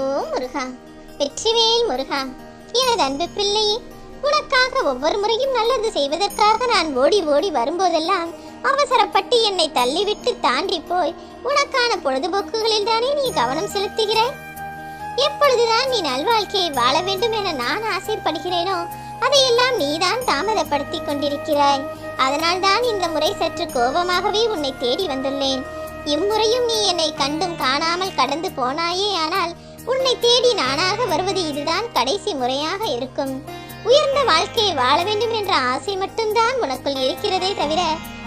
ஓ முருகா. வெற்றிவேல் முருகா. எனது அன்பு பிள்ளையே உனக்காக ஒவ்வொரு முறையும் நல்லது செய்வதற்காக நான் ஓடி ஓடி வரும்போதெல்லாம் அவசரப்பட்டு என்னை தள்ளிவிட்டு தாண்டி போய் உனக்கான பொழுதுபோக்குகளில் தானே நீ கவனம் செலுத்துகிறாய்? எப்பொழுதுதான் நீ நல்வாழ்க்கையை வாழ வேண்டும் என நான் ஆசைப்படுகிறேனோ அதையெல்லாம் நீதான் தாமதப்படுத்திக் கொண்டிருக்கிறாய். அதனால் தான் இந்த முறை சற்று கோபமாகவே உன்னை தேடி வந்துள்ளேன். இம்முறையும் நீ என்னை கண்டும் காணாமல் கடந்து போனாயே ஆனால் உன்னை தேடி நானாக வருவது இதுதான் கடைசி முறையாக இருக்கும். உயர்ந்த வாழ்க்கையை வாழ வேண்டும் என்ற ஆசை மட்டும்தான் உனக்குள் இருக்கிறதே தவிர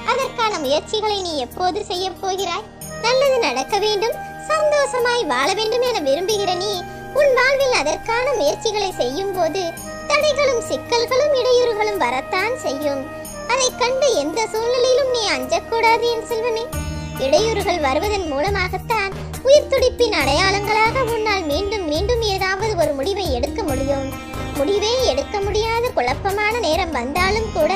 அதற்கான முயற்சிகளை நீ எப்போது செய்ய போகிறாய்? நல்லது நடக்க வேண்டும் சந்தோஷமாய் வாழ வேண்டும் என விரும்புகிற நீ உன் வாழ்வில் அதற்கான முயற்சிகளை செய்யும் போது தடைகளும் சிக்கல்களும் இடையூறுகளும் வரத்தான் செய்யும். அதை கண்டு எந்த சூழ்நிலையிலும் நீ அஞ்சக்கூடாது என் செல்வனே இடையூறுகள் வருவதன் மூலமாகத்தான் உயிர் துடிப்பின் அடையாளங்களாக உன்னால் மீண்டும் மீண்டும் ஏதாவது ஒரு முடிவை எடுக்க முடியும். முடிவே எடுக்க முடியாத குழப்பமான நேரம் வந்தாலும் கூட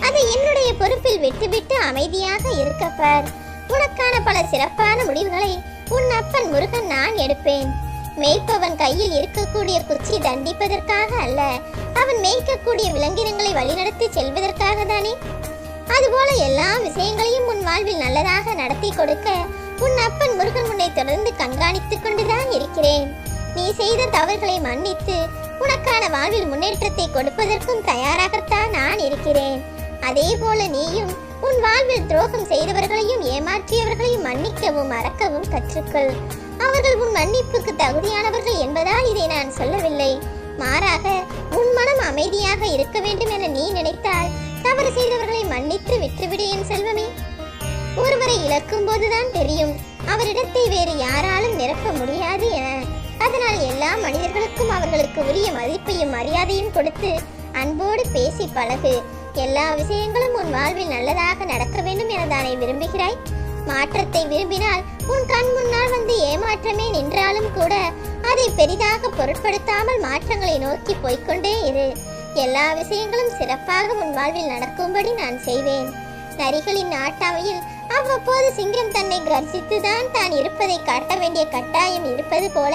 அதை என்னுடைய பொறுப்பில் விட்டுவிட்டு அமைதியாக இருக்கப்பார் உனக்கான பல சிறப்பான முடிவுகளை உன் அப்பன் முருகன் நான் எடுப்பேன். மேய்ப்பவன் கையில் இருக்கக்கூடிய குச்சி தண்டிப்பதற்காக அல்ல அவன் மேய்க்கக்கூடிய விலங்கினங்களை வழிநடத்தி செல்வதற்காக தானே? அதுபோல எல்லா விஷயங்களையும் உன் வாழ்வில் நல்லதாக நடத்தி கொடுக்க உன் அப்பன் முருகன் உன்னை தொடர்ந்து கண்காணித்துக் கொண்டுதான் இருக்கிறேன். நீ செய்த தவறுகளை மன்னித்து உனக்கான வாழ்வில் முன்னேற்றத்தை கொடுப்பதற்கும் தயாராகத்தான் நான் இருக்கிறேன். அதே போல நீயும் உன் வாழ்வில் துரோகம் செய்தவர்களையும் ஏமாற்றியவர்களையும் மன்னிக்கவும் மறக்கவும் கற்றுக்கொள். அவர்கள் உன் மன்னிப்புக்கு தகுதியானவர்கள் என்பதால் இதை நான் சொல்லவில்லை. மாறாக உன் மனம் அமைதியாக இருக்க வேண்டும் என நீ நினைத்தால் தவறு செய்தவர்களை மன்னித்து விட்டுவிடு என் செல்வமே. ஒருவரை இழக்கும் போதுதான் தெரியும். அவரிடத்தை வேறு யாராலும் நிரப்ப முடியாது என. அதனால் எல்லா மனிதர்களுக்கும் அவர்களுக்கு உரிய மதிப்பையும் மரியாதையும் கொடுத்து அன்போடு பேசி பழகு. எல்லா விஷயங்களும் உன் வாழ்வில் நல்லதாக நடக்க வேண்டும் என தானே விரும்புகிறாய்? மாற்றத்தை விரும்பினால் உன் கண் முன்னால் வந்து ஏமாற்றமே நின்றாலும் கூட அதை பெரிதாக பொருட்படுத்தாமல் மாற்றங்களை நோக்கி போய்க்கொண்டே இரு. எல்லா விஷயங்களும் சிறப்பாக உன் வாழ்வில் நடக்கும்படி நான் செய்வேன். நரிகளின் நாட்டாமையில் அவ்வப்போது சிங்கம் தன்னை கர்ஜித்துதான் தான் இருப்பதை காட்ட வேண்டிய கட்டாயம் இருப்பது போல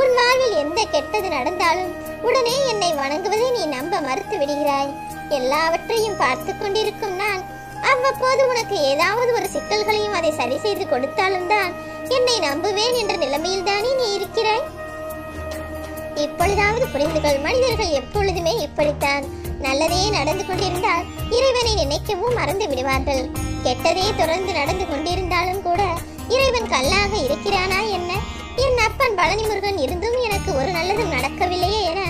உன் வாழ்வில் எந்த கெட்டது நடந்தாலும் உடனே என்னை வணங்குவதை நீ நம்ப மறுத்து விடுகிறாய். எல்லாவற்றையும் பார்த்து கொண்டிருக்கும் நான் அவ்வப்போது உனக்கு ஏதாவது ஒரு சிக்கல்களையும் அதை சரி செய்து கொடுத்தாலும் தான் என்னை நம்புவேன் என்ற நிலைமையில் தானே நீ இருக்கிறாய். இப்பொழுதாவது புரிந்துகள் மனிதர்கள் எப்பொழுதுமே இப்படித்தான். நல்லதே நடந்து கொண்டிருந்தால் இறைவனை நினைக்கவும் மறந்து விடுவார்கள். கெட்டதே தொடர்ந்து நடந்து கொண்டிருந்தாலும் கூட இறைவன் கல்லாக இருக்கிறானா என்ன? என் அப்பன் பழனி முருகன் இருந்தும் எனக்கு ஒரு நல்லதும் நடக்கவில்லையே என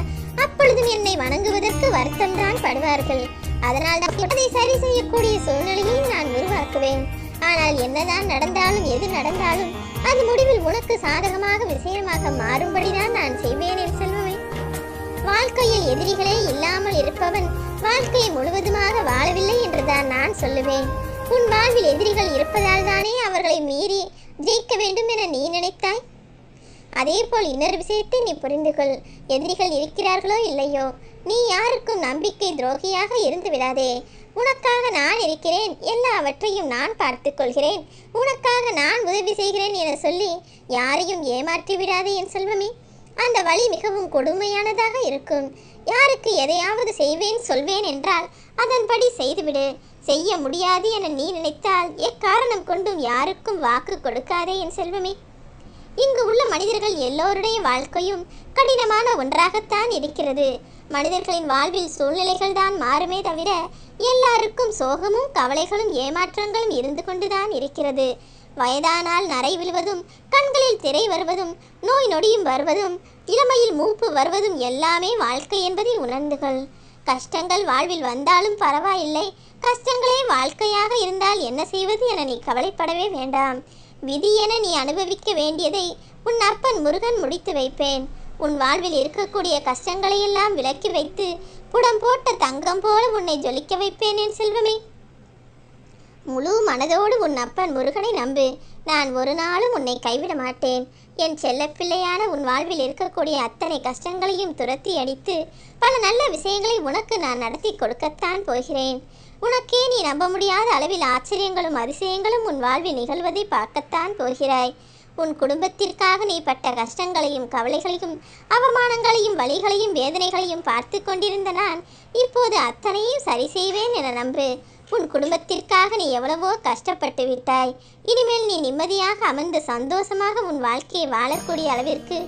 அப்பொழுதும் என்னை வணங்குவதற்கு வருத்தம் தான் படுவார்கள். அதனால் தான் அதை சரி செய்யக்கூடிய சூழ்நிலையை நான் உருவாக்குவேன். ஆனால் என்னதான் நடந்தாலும் எது நடந்தாலும் அது முடிவில் உனக்கு சாதகமாக விஷயமாக மாறும்படிதான் நான் செய்வேன் என் செல்வமே. வாழ்க்கையில் எதிரிகளே இல்லாமல் இருப்பவன் வாழ்க்கையை முழுவதுமாக வாழவில்லை என்றுதான் நான் சொல்லுவேன். உன் வாழ்வில் எதிரிகள் இருப்பதால் தானே அவர்களை மீறி ஜெயிக்க வேண்டும் என நீ நினைத்தாய்? அதேபோல் இன்னொரு விஷயத்தை நீ புரிந்து கொள். எதிரிகள் இருக்கிறார்களோ இல்லையோ நீ யாருக்கும் நம்பிக்கை துரோகியாக இருந்து விடாதே. உனக்காக நான் இருக்கிறேன் எல்லாவற்றையும் நான் பார்த்து கொள்கிறேன். உனக்காக நான் உதவி செய்கிறேன் என சொல்லி யாரையும் ஏமாற்றி விடாதே என் செல்வமே. அந்த வழி மிகவும் கொடுமையானதாக இருக்கும். யாருக்கு எதையாவது செய்வேன் சொல்வேன் என்றால் அதன்படி செய்துவிடு. செய்ய முடியாது என நீ நினைத்தால் எக்காரணம் கொண்டும் யாருக்கும் வாக்கு கொடுக்காதே என் செல்வமே. இங்கு உள்ள மனிதர்கள் எல்லோருடைய வாழ்க்கையும் கடினமான ஒன்றாகத்தான் இருக்கிறது. மனிதர்களின் வாழ்வில் சூழ்நிலைகள் தான் மாறுமே தவிர எல்லாருக்கும் சோகமும் கவலைகளும் ஏமாற்றங்களும் இருந்து கொண்டுதான் இருக்கிறது. வயதானால் நரை விழுவதும் கண்களில் திரை வருவதும் நோய் நொடியும் வருவதும் இளமையில் மூப்பு வருவதும் எல்லாமே வாழ்க்கை என்பதை உணர்ந்துகள். கஷ்டங்கள் வாழ்வில் வந்தாலும் பரவாயில்லை கஷ்டங்களே வாழ்க்கையாக இருந்தால் என்ன செய்வது என நீ கவலைப்படவே வேண்டாம். விதி என நீ அனுபவிக்க வேண்டியதை உன் அப்பன் முருகன் முடித்து வைப்பேன். உன் வாழ்வில் இருக்கக்கூடிய கஷ்டங்களையெல்லாம் விலக்கி வைத்து புடம் போட்ட தங்கம் போல உன்னை ஜொலிக்க வைப்பேன் என் செல்வமே. முழு மனதோடு உன் அப்பன் முருகனை நம்பு. நான் ஒரு நாளும் உன்னை கைவிட மாட்டேன். என் செல்லப்பிள்ளையான உன் வாழ்வில் இருக்கக்கூடிய அத்தனை கஷ்டங்களையும் துரத்தி அடித்து பல நல்ல விஷயங்களை உனக்கு நான் நடத்தி கொடுக்கத்தான் போகிறேன். உனக்கே நீ நம்ப முடியாத அளவில் ஆச்சரியங்களும் அதிசயங்களும் உன் வாழ்வில் நிகழ்வதை பார்க்கத்தான் போகிறாய். உன் குடும்பத்திற்காக நீ பட்ட கஷ்டங்களையும் கவலைகளையும் அவமானங்களையும் வலிகளையும் வேதனைகளையும் பார்த்து கொண்டிருந்த நான் இப்போது அத்தனையும் சரி செய்வேன் என நம்பு. உன் குடும்பத்திற்காக நீ எவ்வளவோ கஷ்டப்பட்டு விட்டாய். இனிமேல் நீ நிம்மதியாக அமர்ந்து சந்தோஷமாக உன் வாழ்க்கையை வாழக்கூடிய அளவிற்கு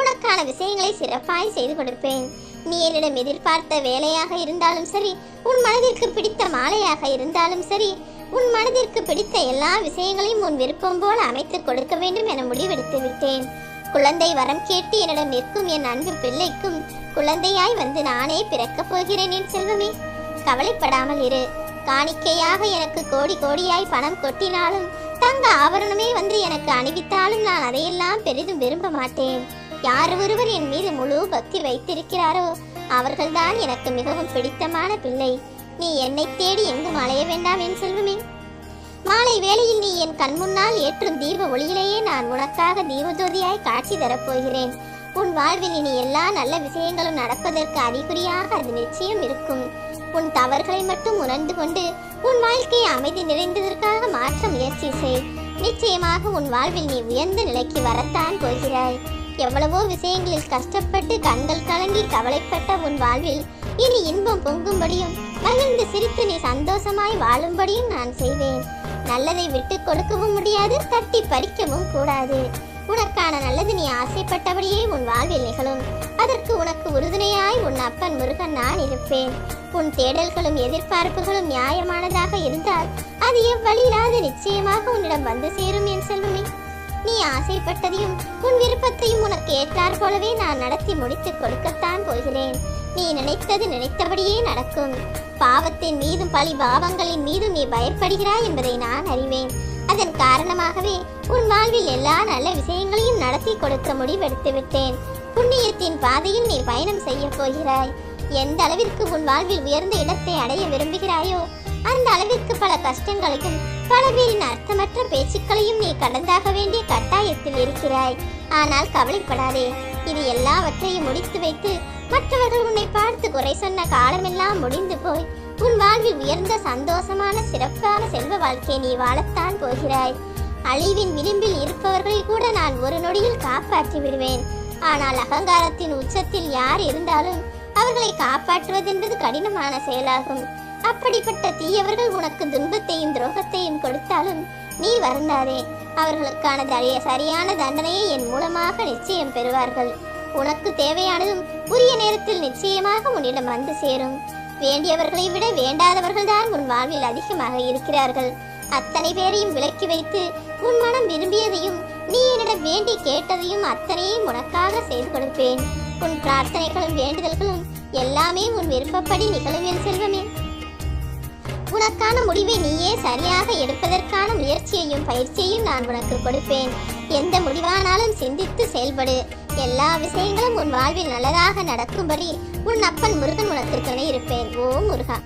உனக்கான விஷயங்களை சிறப்பாய் செய்து கொடுப்பேன். நீ என்னிடம் எதிர்பார்த்த வேலையாக இருந்தாலும் சரி உன் மனதிற்கு பிடித்த மாலையாக இருந்தாலும் சரி உன் மனதிற்கு பிடித்த எல்லா விஷயங்களையும் உன் விருப்பம் போல் அமைத்து கொடுக்க வேண்டும் என முடிவெடுத்து விட்டேன். குழந்தை வரம் கேட்டு என்னிடம் நிற்கும் என் அன்பு பிள்ளைக்கும் குழந்தையாய் வந்து நானே பிறக்கப் போகிறேன் என் செல்வமே. கவலைப்படாமல் இரு. காணிக்கையாக எனக்கு கோடி கோடியாய் பணம் கொட்டினாலும் தங்க ஆபரணமே வந்து எனக்கு அணிவித்தாலும் நான் அதையெல்லாம் பெரிதும் விரும்ப மாட்டேன். யார் ஒருவர் என் மீது முழு பக்தி வைத்திருக்கிறாரோ அவர்கள்தான் எனக்கு மிகவும் பிடித்தமான பிள்ளை. நீ என்னை தேடி எங்கும் அலைய வேண்டாம் என் செல்வமே. மாலை வேளையில் நீ என் கண் முன்னால் ஏற்றும் தீப ஒளியிலேயே நான் உனக்காக தீபஜோதியாய் காட்சி தரப்போகிறேன் உன் வாழ்வில் இனி எல்லா நல்ல விஷயங்களும் நடப்பதற்கு அறிகுறியாக அது நிச்சயம் இருக்கும். உன் தவறுகளை மட்டும் உணர்ந்து கொண்டு உன் வாழ்க்கையை அமைதி நிறைந்ததற்காக மாற்ற முயற்சி செய். நிச்சயமாக உன் வாழ்வில் நீ உயர்ந்த நிலைக்கு வரத்தான் போகிறாய். எவ்வளவோ விஷயங்களில் கஷ்டப்பட்டு கண்கள் கலங்கி கவலைப்பட்ட உன் வாழ்வில் இனி இன்பம் பொங்கும்படியும் மகிழ்ந்து சிரித்து நீ சந்தோஷமாய் வாழும்படியும் நான் செய்வேன். நல்லதை விட்டு கொடுக்கவும் முடியாது தட்டி பறிக்கவும் கூடாது. உனக்கான நல்லது நீ ஆசைப்பட்டபடியே உன் வாழ்வில் நிகழும். அதற்கு உனக்கு உறுதுணையாய் உன் அப்பன் முருகன் நான் இருப்பேன். உன் தேடல்களும் எதிர்பார்ப்புகளும் நியாயமானதாக இருந்தால் அது எவ்வழியிலாது நிச்சயமாக உன்னிடம் வந்து சேரும் என் செல்வமே. நீ ஆசைப்பட்டதையும் உன் விருப்பத்தையும் உனக்கு ஏற்றார் போலவே நான் நடத்தி முடித்து கொடுக்கத்தான் போகிறேன். நீ நினைத்தது நினைத்தபடியே நடக்கும். பாவத்தின் மீதும் பழி பாவங்களின் மீதும் நீ பயப்படுகிறாய் என்பதை நான் அறிவேன். அதன் காரணமாகவே உன் வாழ்வில் எல்லா நல்ல விஷயங்களையும் நடத்தி கொடுக்க முடிவெடுத்து விட்டேன். புண்ணியத்தின் பாதையில் நீ பயணம் செய்ய போகிறாய். எந்த அளவிற்கு உன் வாழ்வில் உயர்ந்த இடத்தை அடைய விரும்புகிறாயோ அந்த அளவிற்கு பல கஷ்டங்களையும் பல பேரின் அர்த்தமற்ற பேச்சுக்களையும் நீ கடந்தாக வேண்டிய கட்டாயத்தில் இருக்கிறாய். ஆனால் கவலைப்படாதே இது எல்லாவற்றையும் முடித்து வைத்து மற்றவர்கள் உன்னை பார்த்து குறை சொன்ன காலமெல்லாம் முடிந்து போய் உன் வாழ்வில் உயர்ந்த சந்தோஷமான சிறப்பான செல்வ வாழ்க்கையை நீ வாழத்தான் போகிறாய். அழிவின் விளிம்பில் இருப்பவர்களை கூட நான் ஒரு நொடியில் காப்பாற்றி விடுவேன். ஆனால் அகங்காரத்தின் உச்சத்தில் யார் இருந்தாலும் அவர்களை காப்பாற்றுவதென்பது கடினமான செயலாகும். அப்படிப்பட்ட தீயவர்கள் உனக்கு துன்பத்தையும் துரோகத்தையும் கொடுத்தாலும் நீ வருந்தாதே. அவர்களுக்கான தடைய சரியான தண்டனையை என் மூலமாக நிச்சயம் பெறுவார்கள். உனக்கு தேவையானதும் உரிய நேரத்தில் நிச்சயமாக உன்னிடம் வந்து சேரும். வேண்டியவர்களை விட வேண்டாதவர்கள் தான் உன் வாழ்வில் அதிகமாக இருக்கிறார்கள். அத்தனை பேரையும் விலக்கி வைத்து உன் மனம் விரும்பியதையும் நீ என்னிடம் வேண்டி கேட்டதையும் அத்தனையும் உனக்காக செய்து கொடுப்பேன். உன் பிரார்த்தனைகளும் வேண்டுதல்களும் எல்லாமே உன் விருப்பப்படி நிகழும் என் செல்வமே. முடிவை நீயே சரியாக எடுப்பதற்கான முயற்சியையும் பயிற்சியையும் நான் உனக்கு கொடுப்பேன். எந்த முடிவானாலும் சிந்தித்து செயல்படு. எல்லா விஷயங்களும் உன் வாழ்வில் நல்லதாக நடக்கும்படி உன் அப்பன் முருகன் உனக்கு துணை இருப்பேன். ஓ முருகா.